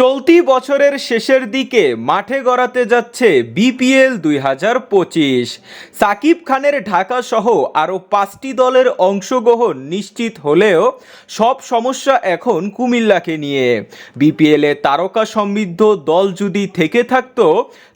চলতি বছরের শেষের দিকে মাঠে গড়াতে যাচ্ছে বিপিএল দুই হাজার পঁচিশ। সাকিব খানের ঢাকা সহ আরও পাঁচটি দলের অংশগ্রহণ নিশ্চিত হলেও সব সমস্যা এখন কুমিল্লাকে নিয়ে। বিপিএলে তারকা সমৃদ্ধ দল যদি থেকে থাকত,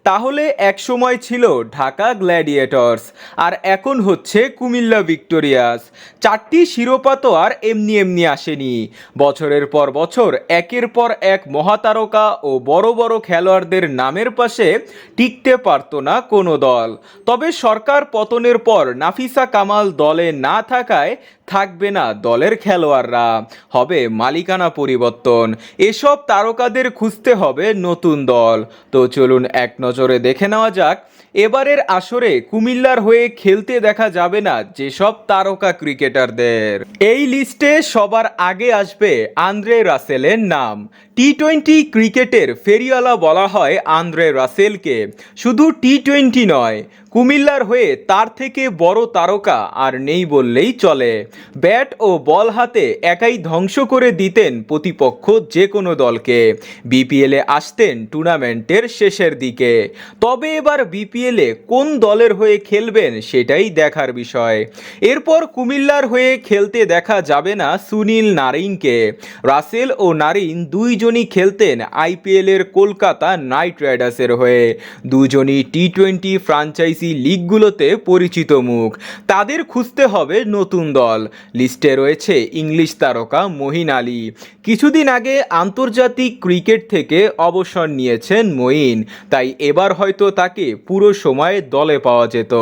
তাহলে একসময় ছিল ঢাকা গ্ল্যাডিয়েটর্স, আর এখন হচ্ছে কুমিল্লা ভিক্টোরিয়াস। চারটি শিরোপা তো আর এমনি এমনি আসেনি। বছরের পর বছর একের পর এক মহাতারকা ও বড় বড় খেলোয়াড়দের নামের পাশে টিকতে পারতো না কোনো দল। তবে সরকার পতনের পর নাফিসা কামাল দলে না থাকায় থাকবে না দলের খেলোয়াড়রা। হবে মালিকানা পরিবর্তন। এসব তারকাদের খুঁজতে হবে নতুন দল। তো চলুন এক নজরে দেখে নেওয়া যাক, এবারের আসরে কুমিল্লার হয়ে খেলতে দেখা যাবে না যেসব তারকা ক্রিকেটারদের। এই লিস্টে সবার আগে আসবে আন্দ্রে রাসেলের নাম। টি টোয়েন্টি ক্রিকেটের ফেরিওয়ালা বলা হয় আন্দ্রে রাসেলকে। শুধু টি টোয়েন্টি নয় কুমিল্লার হয়ে তার থেকে বড় তারকা আর নেই বললেই চলে। ব্যাট ও বল হাতে একাই ধ্বংস করে দিতেন প্রতিপক্ষ যে কোনো দলকে। বিপিএলে আসতেন টুর্নামেন্টের শেষের দিকে। তবে এবার বিপিএলে কোন দলের হয়ে খেলবেন সেটাই দেখার বিষয়। এরপর কুমিল্লার হয়ে খেলতে দেখা যাবে না সুনীল নারিনকে। রাসেল ও নারিন দুইজনই খেলতেন আইপিএলের কলকাতা নাইট রাইডার্সের হয়ে। দুজনই টি টোয়েন্টি ফ্রাঞ্চাইজি লিগগুলোতে পরিচিত মুখ। তাদের খুঁজতে হবে নতুন দল। লিস্টে রয়েছে ইংলিশ তারকা মহিন আলী। কিছুদিন আগে আন্তর্জাতিক ক্রিকেট থেকে অবসর নিয়েছেন মঈন। তাই এবার হয়তো তাকে পুরো সময় দলে পাওয়া যেত।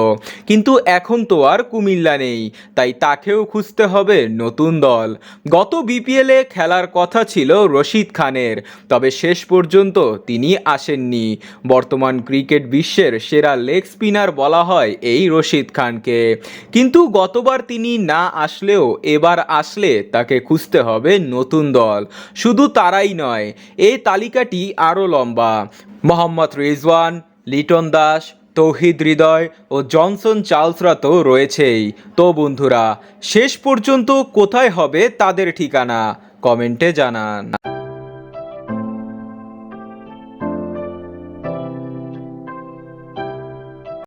কিন্তু এখন তো আর কুমিল্লা নেই। তাই তাকেও খুঁজতে হবে নতুন দল। গত বিপিএলে খেলার কথা ছিল রশিদ খানের। তবে শেষ পর্যন্ত তিনি আসেননি। বর্তমান ক্রিকেট বিশ্বের সেরা লেগ স্পিনার বলা হয় এই রশিদ খানকে। কিন্তু গতবার তিনি না আসলেও এবার আসলে তাকে খুঁজতে হবে নতুন দল। শুধু তারাই নয় এই তালিকাটি আরও লম্বা। মোহাম্মদ রিজওয়ান, লিটন দাস, তৌহিদ হৃদয় ও জনসন চার্লসরা তো রয়েছেই। তো বন্ধুরা, শেষ পর্যন্ত কোথায় হবে তাদের ঠিকানা কমেন্টে জানান।